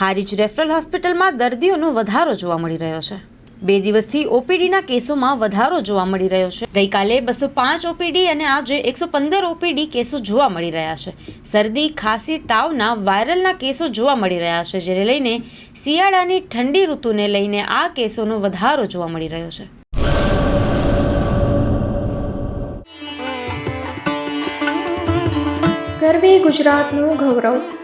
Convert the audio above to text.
Harij referral હોસ્પિટલમાં દર્દીઓનો વધારો જોવા મળી રહ્યો છે. બે દિવસથી ઓપીડીના કેસોમાં વધારો જોવા મળી રહ્યો છે. ગઈકાલે બસો પાંચ ઓપીડી અને આજે એકસો પંદર ઓપીડી કેસો જોવા મળી રહ્યા છે. શરદી, ખાંસી, તાવના વાયરલના કેસો જોવા મળી રહ્યા છે, જેને લઈને શિયાળાની ઠંડી ઋતુને લઈને આ કેસોનો વધારો જોવા મળી રહ્યો છે. ગુજરાતનું ગૌરવ.